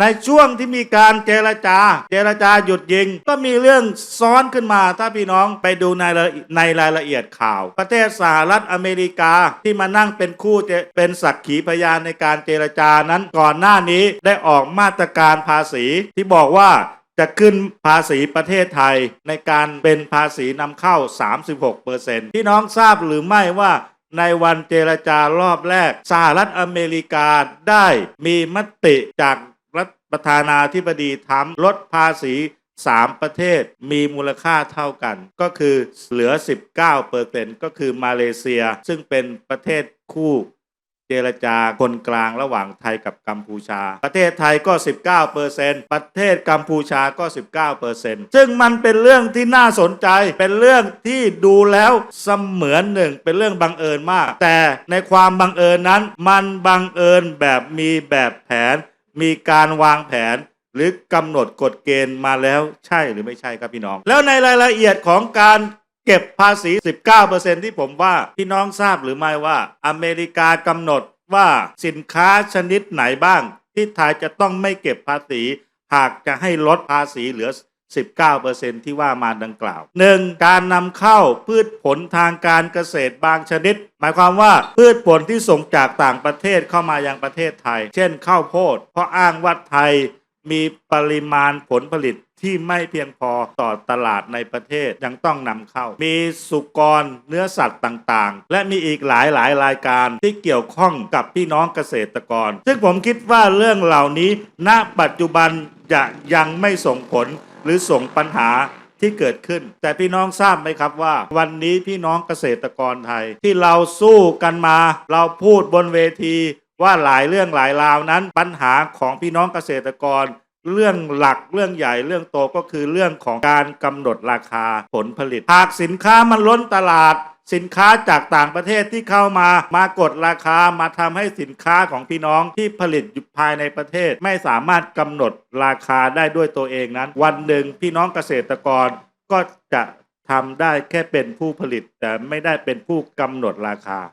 ในช่วงที่มีการเจรจา เจรจาหยุดยิง ก็มีเรื่องซ้อนขึ้นมา ถ้าพี่น้องไปดูในในรายละเอียดข่าว ประเทศสหรัฐอเมริกาที่มานั่งเป็นคู่เจเป็นสักขีพยานในการเจรจานั้นก่อนหน้านี้ได้ออกมาตรการภาษีที่บอกว่าจะขึ้นภาษีประเทศไทยในการเป็นภาษีนำเข้า 36%พี่น้องทราบหรือไม่ว่าในวันเจรจารอบแรกสหรัฐอเมริกาได้มีมติจาก ประธานาธิบดีทรัมป์ลดภาษี 3 ประเทศมีมูลค่าเท่ากัน ก็คือเหลือ 19%ก็คือมาเลเซีย ซึ่งเป็นประเทศคู่เจรจาคนกลางระหว่างไทยกับกัมพูชา ประเทศไทยก็ 19%ปอร์เซ็นต์ประเทศกัมพูชาก็ 19%ซึ่งมันเป็นเรื่องที่น่าสนใจ เป็นเรื่องที่ดูแล้วเสมือนหนึ่ง เป็นเรื่องบังเอิญมาก แต่ในความบังเอิญนั้น มันบังเอิญแบบมีแบบแผน มีการวางแผนหรือกำหนดกฎเกณฑ์มาแล้วใช่หรือไม่ใช่ครับพี่น้อง แล้วในรายละเอียดของการเก็บภาษี 19%ที่ผมว่าพี่น้องทราบหรือไม่ว่า อเมริกากำหนดว่าสินค้าชนิดไหนบ้าง ที่ไทยจะต้องไม่เก็บภาษี หากจะให้ลดภาษีเหลือ 19%ที่ว่ามาดังกล่าว 1. การนำเข้าพืชผลทางการเกษตรบางชนิด หมายความว่าพืชผลที่ส่งจากต่างประเทศเข้ามายังประเทศไทย เช่นข้าวโพด เพราะอ้างว่าไทยมีปริมาณผลผลิตที่ไม่เพียงพอต่อตลาดในประเทศยังต้องนำเข้า มีสุกรเนื้อสัตว์ต่างๆ และมีอีกหลายหลายรายการที่เกี่ยวข้องกับพี่น้องเกษตรกร ซึ่งผมคิดว่าเรื่องเหล่านี้ ณปัจจุบันจะยังไม่ส่งผล หรือส่งปัญหาที่เกิดขึ้น แต่พี่น้องทราบไหมครับว่า วันนี้พี่น้องเกษตรกรไทย ที่เราสู้กันมา เราพูดบนเวทีว่าหลายเรื่องหลายราวนั้นปัญหาของพี่น้องเกษตรกร เรื่องหลักเรื่องใหญ่เรื่องโตก็คือเรื่องของการกำหนดราคาผลผลิตหากสินค้ามันล้นตลาด สินค้าจากต่างประเทศที่เข้ามามากดราคามาทำให้สินค้าของพี่น้องที่ผลิตอยู่ภายในประเทศ ไม่สามารถกำหนดราคาได้ด้วยตัวเองนั้น วันหนึ่งพี่น้องเกษตรกรก็จะทำได้แค่เป็นผู้ผลิตแต่ไม่ได้เป็นผู้กำหนดราคา